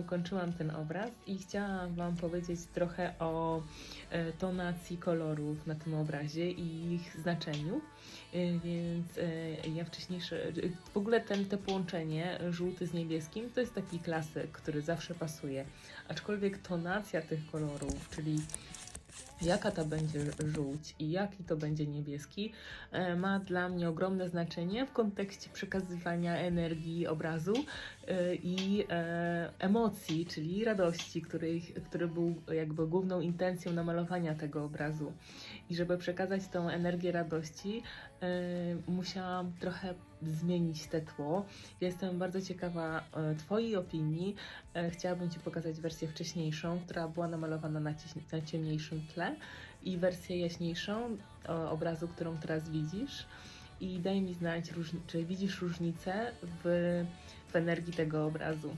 Ukończyłam ten obraz i chciałam Wam powiedzieć trochę o e, tonacji kolorów na tym obrazie i ich znaczeniu. E, Więc e, ja wcześniejsze, w ogóle ten, to połączenie żółty z niebieskim to jest taki klasyk, który zawsze pasuje. Aczkolwiek tonacja tych kolorów, czyli jaka to będzie żółć i jaki to będzie niebieski, e, ma dla mnie ogromne znaczenie w kontekście przekazywania energii obrazu e, i e, emocji, czyli radości, której, który był jakby główną intencją namalowania tego obrazu. I żeby przekazać tą energię radości, musiałam trochę zmienić te tło. Jestem bardzo ciekawa Twojej opinii. Chciałabym Ci pokazać wersję wcześniejszą, która była namalowana na ciemniejszym tle i wersję jaśniejszą e, obrazu, którą teraz widzisz. I daj mi znać, czy widzisz różnicę w, w energii tego obrazu.